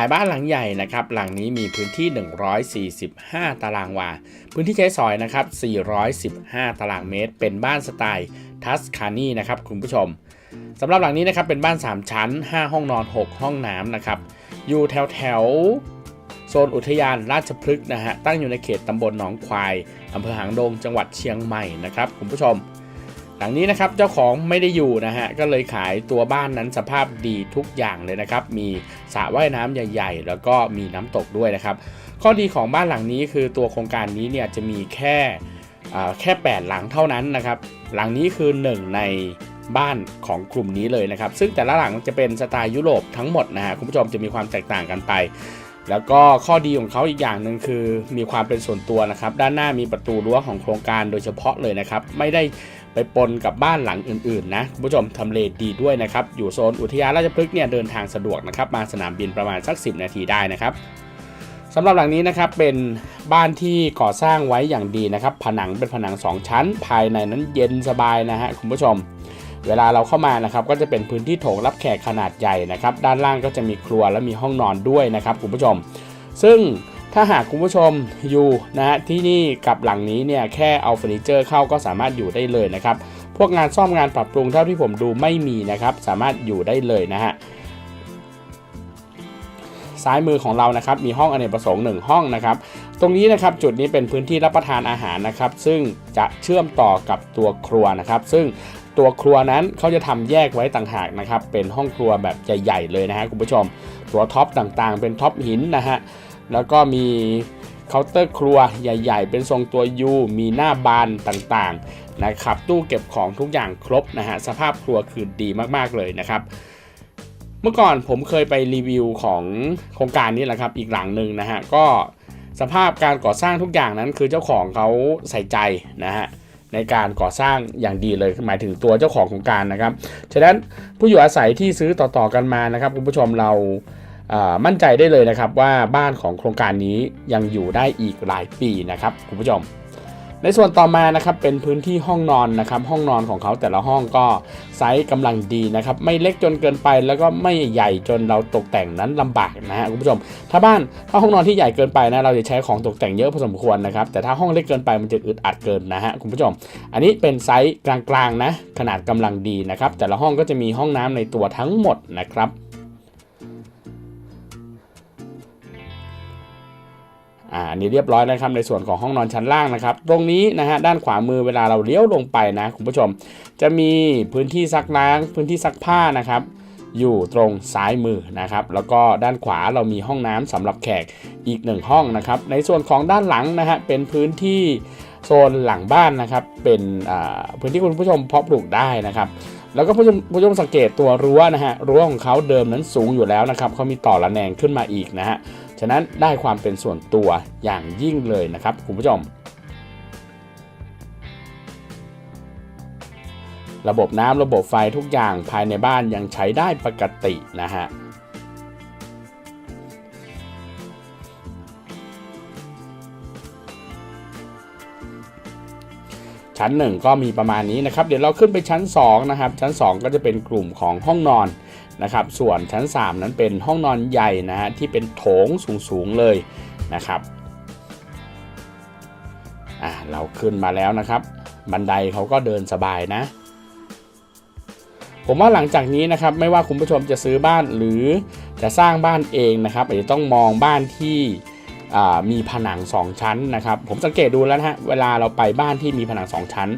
ายบ้านหลังใหญ่นะครับ หลังนี้มีพื้นที่ 145 ตารางวา พื้นที่ใช้สอยนะครับ 415 ตารางเมตร เป็นบ้านสไตล์ทัสคานีนะครับคุณผู้ชมสำหรับหลังนี้นะครับเป็นบ้าน 3 ชั้น 5 ห้องนอน 6 ห้องน้ำนะครับ อยู่แถวแถวโซนอุทยานราชพฤกษ์นะฮะ ตั้งอยู่ในเขตตำบลหนองควายอำเภอหางดง จังหวัดเชียงใหม่นะครับคุณผู้ชม หลังนี้นะครับเจ้าของไม่ได้อยู่นะฮะก็เลยขายตัวบ้านนั้นสภาพดีทุกอย่างเลยนะครับ มีสระว่ายน้ำใหญ่ ๆ แล้วก็มีน้ำตกด้วยนะครับ ข้อดีของบ้านหลังนี้คือตัวโครงการนี้เนี่ยจะมีแค่อ่แค่ 8 หลังเท่านั้นนะครับ หลังนี้คือ 1 ในบ้านของกลุ่มนี้เลยนะครับ ซึ่งแต่ละหลังจะเป็นสไตล์ยุโรปทั้งหมดนะฮะคุณผู้ชมจะมีความแตกต่างกันไป แล้วก็ข้อดีของเขาอีกอย่างหนึ่งคือมีความเป็นส่วนตัวนะครับ ด้านหน้ามีประตูรั้วของโครงการโดยเฉพาะเลยนะครับ ไม่ได้ ไปปนกับบ้านหลังอื่นๆนะคุณผู้ชมทำเลดีด้วยนะครับ อยู่โซนอุทยานราชพฤกษ์เนี่ยเดินทางสะดวกนะครับ มาสนามบินประมาณสัก 10 นาทีได้นะครับสำหรับหลังนี้นะครับเป็นบ้านที่ก่อสร้างไว้อย่างดีนะครับ ผนังเป็นผนัง 2 ชั้น ภายในนั้นเย็นสบายนะฮะคุณผู้ชม เวลาเราเข้ามานะครับก็จะเป็นพื้นที่โถงรับแขกขนาดใหญ่นะครับ ด้านล่างก็จะมีครัวและมีห้องนอนด้วยนะครับคุณผู้ชม ซึ่ง ถ้าหากคุณผู้ชมอยู่นะฮะที่นี่กับหลังนี้เนี่ยแค่เอาเฟอร์นิเจอร์เข้าก็สามารถอยู่ได้เลยนะครับ พวกงานซ่อมงานปรับปรุงเท่าที่ผมดูไม่มีนะครับ สามารถอยู่ได้เลยนะฮะซ้ายมือของเรานะครับมีห้องอเนกประสงค์1ห้องนะครับ ตรงนี้นะครับจุดนี้เป็นพื้นที่รับประทานอาหารนะครับ ซึ่งจะเชื่อมต่อกับตัวครัวนะครับ ซึ่งตัวครัวนั้นเขาจะทำแยกไว้ต่างหากนะครับ เป็นห้องครัวแบบใหญ่ๆเลยนะฮะคุณผู้ชม ตัวท็อปต่างๆ เป็นท็อปหินนะฮะ แล้วก็มีเคาน์เตอร์ครัวใหญ่ ๆ เป็นทรงตัวยูมีหน้าบานต่างๆนะครับ ตู้เก็บของทุกอย่างครบนะฮะ สภาพครัวคือดีมากๆเลยนะครับ เมื่อก่อนผมเคยไปรีวิวของโครงการนี้แหละครับ อีกหลังหนึ่งนะฮะ ก็สภาพการก่อสร้างทุกอย่างนั้นคือเจ้าของเขาใส่ใจนะฮะในการก่อสร้างอย่างดีเลยหมายถึงตัวเจ้าของโครงการนะครับ ฉะนั้นผู้อยู่อาศัยที่ซื้อต่อๆกันมานะครับ คุณผู้ชมเราอ่า มั่นใจได้เลยนะครับว่าบ้านของโครงการนี้ยังอยู่ได้อีกหลายปีนะครับคุณผู้ชม ในส่วนต่อมานะครับเป็นพื้นที่ห้องนอนนะครับห้องนอนของเขาแต่ละห้องก็ไซส์กำลังดีนะครับไม่เล็กจนเกินไปแล้วก็ไม่ใหญ่จนเราตกแต่งนั้นลำบากนะฮะคุณผู้ชม ถ้าบ้านถ้าห้องนอนที่ใหญ่เกินไปนะเราจะใช้ของตกแต่งเยอะพอสมควรนะครับแต่ถ้าห้องเล็กเกินไปมันจะอึดอัดเกินนะฮะคุณผู้ชม อันนี้เป็นไซส์กลางๆนะขนาดกำลังดีนะครับแต่ละห้องก็จะมีห้องน้ำในตัวทั้งหมดนะครับ อ่าอันนี้เรียบร้อยนะครับในส่วนของห้องนอนชั้นล่างนะครับ ตรงนี้นะฮะด้านขวามือเวลาเราเลี้ยวลงไปนะคุณผู้ชม จะมีพื้นที่ซักล้าง พื้นที่ซักผ้านะครับอยู่ตรงซ้ายมือนะครับ แล้วก็ด้านขวาเรามีห้องน้ำสำหรับแขกอีกหนึ่งห้องนะครับ ในส่วนของด้านหลังนะฮะเป็นพื้นที่โซนหลังบ้านนะครับ เป็นอ่าพื้นที่คุณผู้ชมเพาะปลูกได้นะครับ แล้วก็ผู้ชมผู้ชมสังเกตตัวรั้วนะฮะรั้วของเขาเดิมนั้นสูงอยู่แล้วนะครับเขามีต่อระแนงขึ้นมาอีกนะฮะ ฉะนั้นได้ความเป็นส่วนตัวอย่างยิ่งเลยนะครับคุณผู้ชม ระบบน้ำระบบไฟทุกอย่างภายในบ้านยังใช้ได้ปกตินะฮะชั้น 1 ก็มีประมาณนี้นะครับ เดี๋ยวเราขึ้นไปชั้น 2 นะครับ ชั้น 2 ก็จะเป็นกลุ่มของห้องนอน นะครับ ส่วนชั้น 3 นั้นเป็นห้องนอนใหญ่นะฮะที่เป็นโถงสูงๆเลยนะครับอ่าเราขึ้นมาแล้วนะครับ บันไดเขาก็เดินสบายนะ ผมว่าหลังจากนี้นะครับ ไม่ว่าคุณผู้ชมจะซื้อบ้านหรือจะสร้างบ้านเองนะครับอาจจะต้องมองบ้านที่ มีผนัง 2 ชั้นนะครับ ผมสังเกตดูแล้วนะฮะเวลาเราไปบ้านที่มีผนัง 2 ชั้น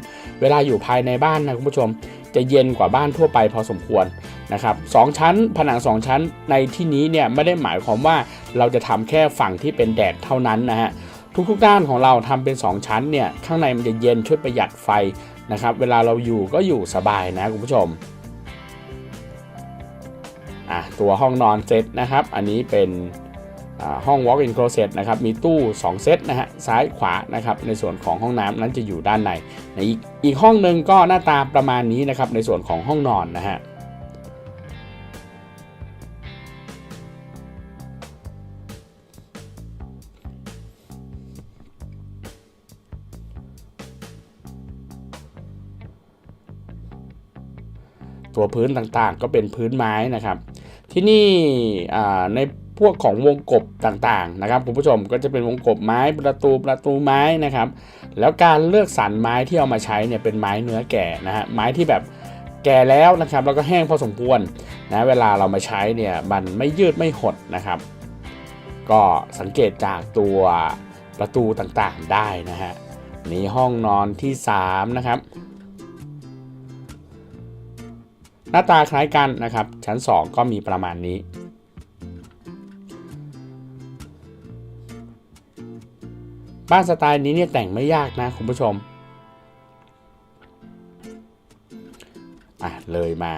เวลาอยู่ภายในบ้านนะคุณผู้ชม จะเย็นกว่าบ้านทั่วไปพอสมควรนะครับสองชั้น ผนัง 2 ชั้นในที่นี้เนี่ยไม่ได้หมายความว่าเราจะทำแค่ฝั่งที่เป็นแดดเท่านั้นนะฮะทุกๆด้านของเราทำเป็น 2 ชั้นเนี่ยข้างในมันจะเย็นช่วยประหยัดไฟนะครับเวลาเราอยู่ก็อยู่สบายนะคุณผู้ชมอะตัวห้องนอนเซตนะครับ อันนี้เป็น ห้อง walk-in closet นะครับมีตู้ 2 เซตนะฮะซ้ายขวานะครับในส่วนของห้องน้ำนั้นจะอยู่ด้านในในอีกอีกห้องหนึ่งก็หน้าตาประมาณนี้นะครับในส่วนของห้องนอนนะฮะตัวพื้นต่างๆ ก็เป็นพื้นไม้นะครับ ที่นี่ใน พวกของวงกบต่างๆนะครับคุณผู้ชมก็จะเป็นวงกบไม้ประตูประตูไม้นะครับ แล้วการเลือกสรรไม้ที่เอามาใช้เนี่ยเป็นไม้เนื้อแก่นะฮะไม้ที่แบบแก่แล้วนะครับแล้วก็แห้งพอสมควรนะเวลาเรามาใช้เนี่ยมันไม่ยืดไม่หดนะครับ ก็สังเกตจากตัวประตูต่างๆได้นะฮะนี่ห้องนอนที่3นะครับหน้าตาคล้ายกันนะครับ ชั้น 2 ก็มีประมาณนี้ บ้านสไตล์นี้เนี่ยแต่งไม่ยากนะคุณผู้ชมอะเลยมา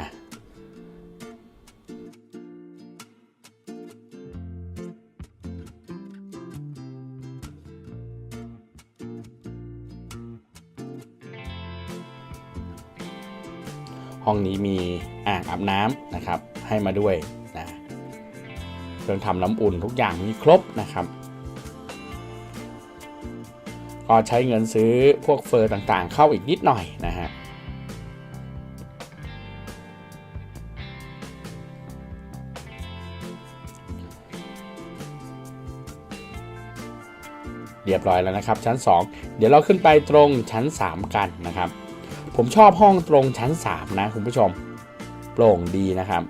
ห้องนี้มีอ่างอาบน้ำนะครับให้มาด้วยนะเครื่องทำน้ำอุ่นทุกอย่างมีครบนะครับ ก็ใช้เงินซื้อพวกเฟอร์ต่างๆ เข้าอีกนิดหน่อยนะฮะเรียบร้อยแล้วนะครับชั้น 2 เดี๋ยวเราขึ้นไปตรงชั้น 3 กันนะครับ ผมชอบห้องตรงชั้น 3 นะคุณผู้ชม โปร่งดีนะครับ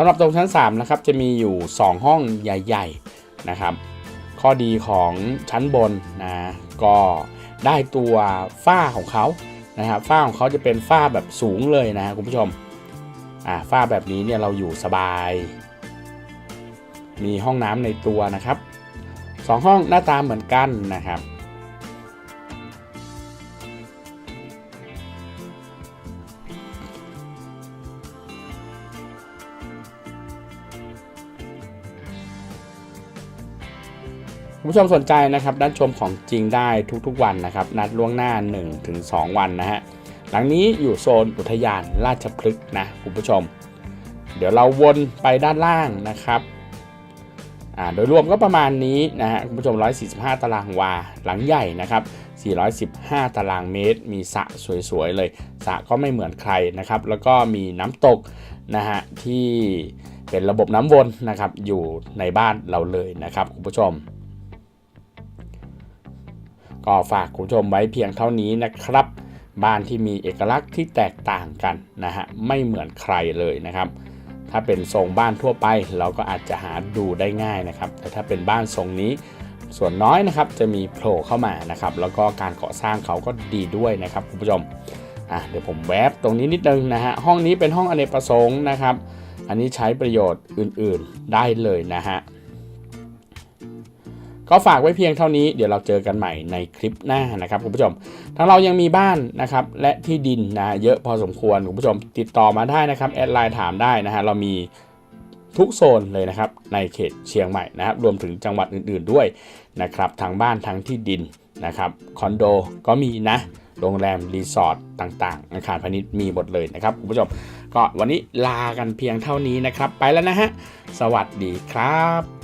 สำหรับตรงชั้น3นะครับจะมีอยู่ 2 ห้องใหญ่ๆนะครับ ข้อดีของชั้นบนนะก็ได้ตัวฝ้าของเขานะครับฝ้าของเขาจะเป็นฝ้าแบบสูงเลยนะคุณผู้ชมอ่าฝ้าแบบนี้เนี่ยเราอยู่สบาย มีห้องน้ำในตัวนะครับสองห้องหน้าตาเหมือนกันนะครับ ผู้ชมสนใจนะครับด้านชมของจริงได้ทุกๆวันนะครับ นัดล่วงหน้า 1-2 วันนะฮะหลังนี้อยู่โซนอุทยานราชพฤกษ์นะคุณผู้ชม เดี๋ยวเราวนไปด้านล่างนะครับโดยรวมก็ประมาณนี้นะฮะคุณผู้ชม 145 ตารางวา หลังใหญ่นะครับ 415 ตารางเมตร มีสระสวยๆเลยสระก็ไม่เหมือนใครนะครับ แล้วก็มีน้ำตกนะฮะที่เป็นระบบน้ำวนนะครับอยู่ในบ้านเราเลยนะครับคุณผู้ชม ก็ฝากคุณผู้ชมไว้เพียงเท่านี้นะครับ บ้านที่มีเอกลักษณ์ที่แตกต่างกันนะฮะไม่เหมือนใครเลยนะครับ ถ้าเป็นทรงบ้านทั่วไป เราก็อาจจะหาดูได้ง่ายนะครับ แต่ถ้าเป็นบ้านทรงนี้ส่วนน้อยนะครับจะมีโผล่เข้ามานะครับ แล้วก็การก่อสร้างเขาก็ดีด้วยนะครับคุณผู้ชมอะเดี๋ยวผมแวบตรงนี้นิดนึงนะฮะห้องนี้เป็นห้องอเนกประสงค์นะครับ อันนี้ใช้ประโยชน์อื่นๆได้เลยนะฮะ ก็ฝากไว้เพียงเท่านี้เดี๋ยวเราเจอกันใหม่ในคลิปหน้านะครับคุณผู้ชมทางเรายังมีบ้านนะครับและที่ดินนะเยอะพอสมควรคุณผู้ชมติดต่อมาได้นะครับแอดไลน์ถามได้นะฮะเรามีทุกโซนเลยนะครับในเขตเชียงใหม่นะครับรวมถึงจังหวัดอื่นๆด้วยนะครับทั้งบ้านทั้งที่ดินนะครับคอนโดก็มีนะโรงแรมรีสอร์ทต่างๆ อาคารพาณิชย์มีหมดเลยนะครับคุณผู้ชม ก็วันนี้ลากันเพียงเท่านี้นะครับ ไปแล้วนะฮะ สวัสดีครับ